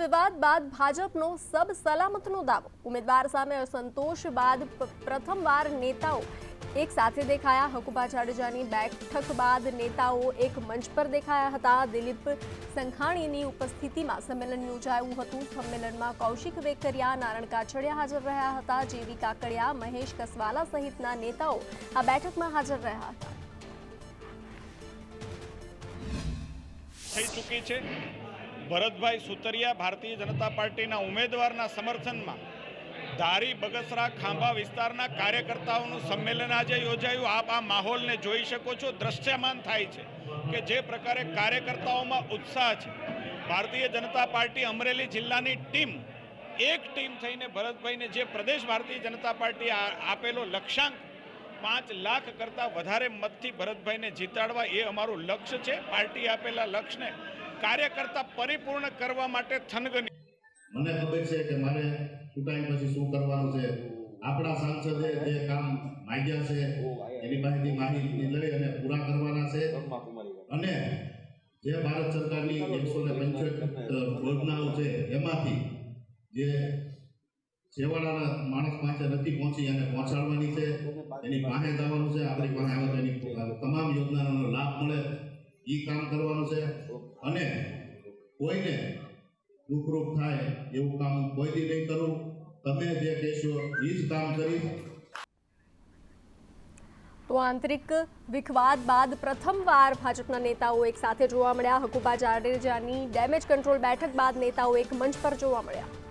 વિવાદ બાદ ભાજપનો સબ સલામતનો દાવો. ઉમેદવાર સામે અસંતોષ બાદ પ્રથમવાર નેતાઓ એક સાથે દેખાયા. હકુબા જાડેજાની બેઠક બાદ નેતાઓ એક મંચ પર દેખાયા હતા. દિલીપ સંઘાણીની ઉપસ્થિતિમાં સંમેલન યોજાયું હતું. સંમેલનમાં કૌશિક વેકરિયા નારણ કાછડિયા હાજર રહ્યા હતા. જેવી કાકડિયા, મહેશ કસવાલા સહિતના નેતાઓ આ બેઠકમાં હાજર રહ્યા હતા. થઈ ચૂકી છે. ભરતભાઈ સુતરિયા ભારતીય જનતા પાર્ટીના ઉમેદવારના સમર્થનમાં ધારી બગસરા ખાંભા વિસ્તારના કાર્યકર્તાઓનું સંમેલન આજે યોજાયું. આપ આ માહોલને જોઈ શકો છો. દ્રશ્યમાન થાય છે કે જે પ્રકારે કાર્યકર્તાઓમાં ઉત્સાહ છે. ભારતીય જનતા પાર્ટી અમરેલી જિલ્લાની ટીમ, એક ટીમ થઈને ભરતભાઈને જે પ્રદેશ ભારતીય જનતા પાર્ટી આપેલો લક્ષ્યાંક પાંચ લાખ કરતાં વધારે મતથી ભરતભાઈને જીતાડવા એ અમારું લક્ષ્ય છે. પાર્ટી આપેલા લક્ષ્યને કાર્યકર્તા પરિપૂર્ણ કરવા માટે થનગની મને ખબર છે કે મારે ચૂંટાઈ પછી શું કરવાનું છે. આપણા સાંસદે જે કામ માંગ્યા છે, એની પાસેથી માહિતી લઈ અને પૂરા કરવાના છે. અને જે ભારત સરકારની એકસો ને યોજનાઓ છે, એમાંથી જે છેવાડાના માણસ પાસે નથી પહોંચી અને પહોંચાડવાની છે, એની પાસે જવાનું છે, આપણી પાસે આવે તો એની તમામ યોજનાનો લાભ મળે. એ કામ કરવાનું છે. અને કોઈને દુઃખરૂપ થાય એવું કામ કોઈથી નહીં કરું તમે જે કહેશો એ જ કામ કરીશ તો આંતરિક વિખવાદ બાદ પ્રથમવાર ભાજપના નેતાઓ એક સાથે જોવા મળ્યા. હકુબા જાડેજાની ડેમેજ કંટ્રોલ બેઠક બાદ નેતાઓ એક મંચ પર જોવા મળ્યા.